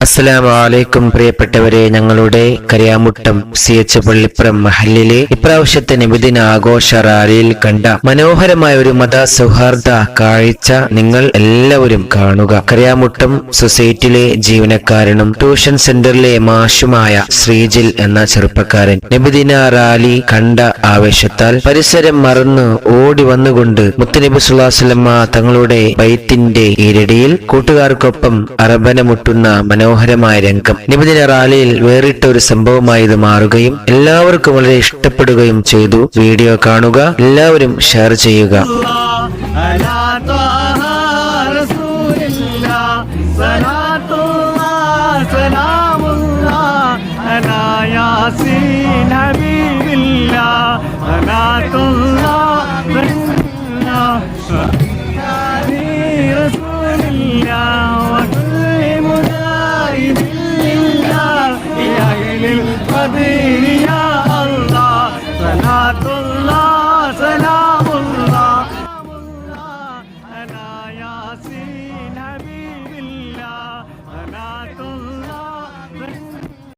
അസ്സലാമലൈക്കും പ്രിയപ്പെട്ടവരെ ഞങ്ങളുടെ കരയാമുട്ടം സി എച്ച് പള്ളിപ്പുറം മഹലിലെ ഇപ്രാവശ്യത്തെ നിബിദിന ആഘോഷ റാലിയിൽ കണ്ട മനോഹരമായ ഒരു മത സൗഹാർദ്ദ കാഴ്ച നിങ്ങൾ എല്ലാവരും കാണുക. കരയാമുട്ടം സൊസൈറ്റിയിലെ ജീവനക്കാരനും ട്യൂഷൻ സെന്ററിലെ മാഷുമായ ശ്രീജിൽ എന്ന ചെറുപ്പക്കാരൻ നബിദിന റാലി കണ്ട ആവേശത്താൽ പരിസരം മറന്ന് ഓടി വന്നുകൊണ്ട് മുത്തനബി സുല്ലാസ്ലമ്മ തങ്ങളുടെ ബൈത്തിന്റെ ഈരടിയിൽ കൂട്ടുകാർക്കൊപ്പം അറബന മുട്ടുന്ന മനോഹരമായ രംഗം. നിബിദിന റാലിയിൽ വേറിട്ട ഒരു സംഭവമായി ഇത് മാറുകയും എല്ലാവർക്കും വളരെ ഇഷ്ടപ്പെടുകയും ചെയ്തു. വീഡിയോ കാണുക എല്ലാവരും ഷെയർ ചെയ്യുക. സലാമുള്ള അനായാസീൻ